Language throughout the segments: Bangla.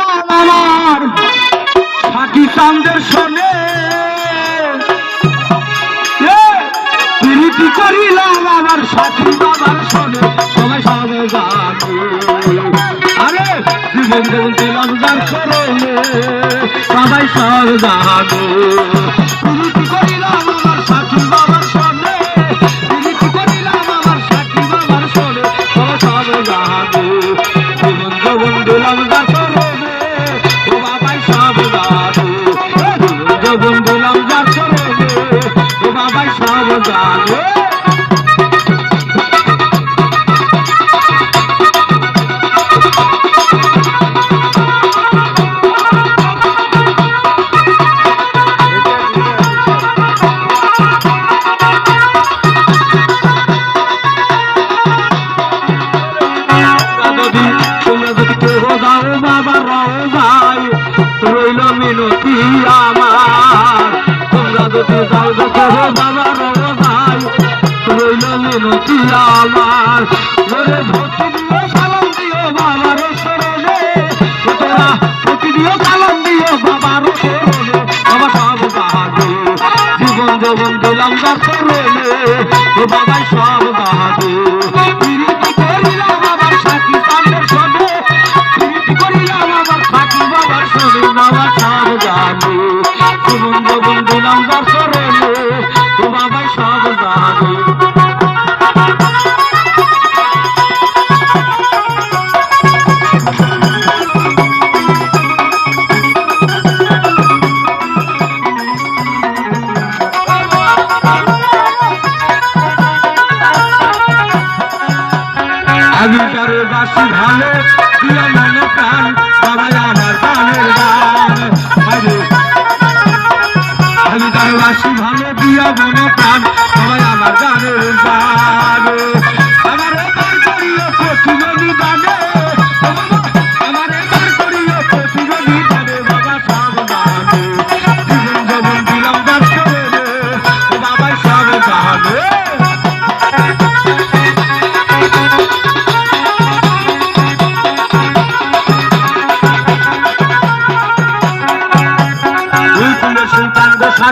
গোলাম আমার সাথী চান্দের সনে প্রীতি করিলাম আমার সাথী বাবার সনে সবাই সবে আরে জীবন জীবন সবাই সব জাগো প্রীতি তোমরা যদি যাও গো কেহ বাবা রওজায় রইল মিনতি আমার। ওরে ভক্তি দিও সালাম দিও বাবার শরণে বাবার বাবা সব বাহাদু জীবন জীবন দিলাম যার শরণে ও বাবাই সব বাহাদু আমি তার বাসি ভালো দিয়া মনে প্রাণ, বাবাই আমার গানের গান আমি তার বাসি ভালো দিয়া প্রাণ, বাবাই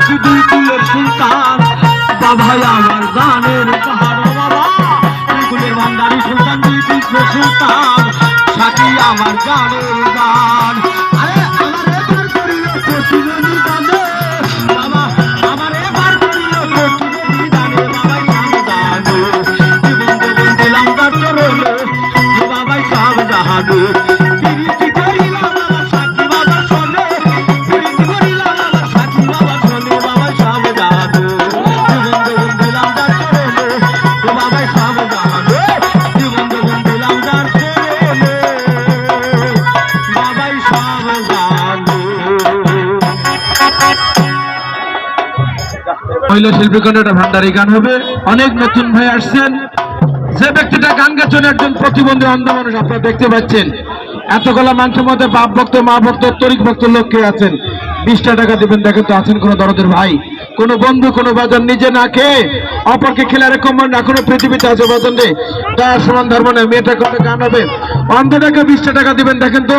সুলতান দুই কুলের সুলতান বাবাই আমার গানের পাহাড় বাবা। দুই কুলের ভান্ডারি সুলতান দুই কুলের সুলতান, সাথী আমার গানের গান। মহিলা শিল্পী কন্যাটা ভান্ডারি গান হবে। অনেক নতুন ভাই আসছেন। যে ব্যক্তিটা গান গাচ্ছেন একজন প্রতিবন্ধী অন্ধ মানুষ আপনারা দেখতে পাচ্ছেন। এতগুলা মানুষের মধ্যে বাপ ভক্ত, মা ভক্ত, তরিক ভক্ত লোক কে আছেন? বিশটা টাকা দিবেন, দেখেন তো আছেন কোন দরদের ভাই। কোন বন্ধু, কোন বাজার নিজে না খেয়ে অপরকে খেলে এরকম মান এখনও পৃথিবীতে আছে বাজান রে তার সমান ধর্ম নেই, মেয়েটা করে গান হবে? অন্ধটাকে বিশটা টাকা দিবেন, দেখেন তো।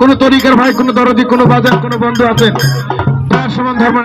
কোন তরিকার ভাই, কোন দরদি, কোন বাজার, কোন বন্ধু আছেন। তার সমান ধর্ম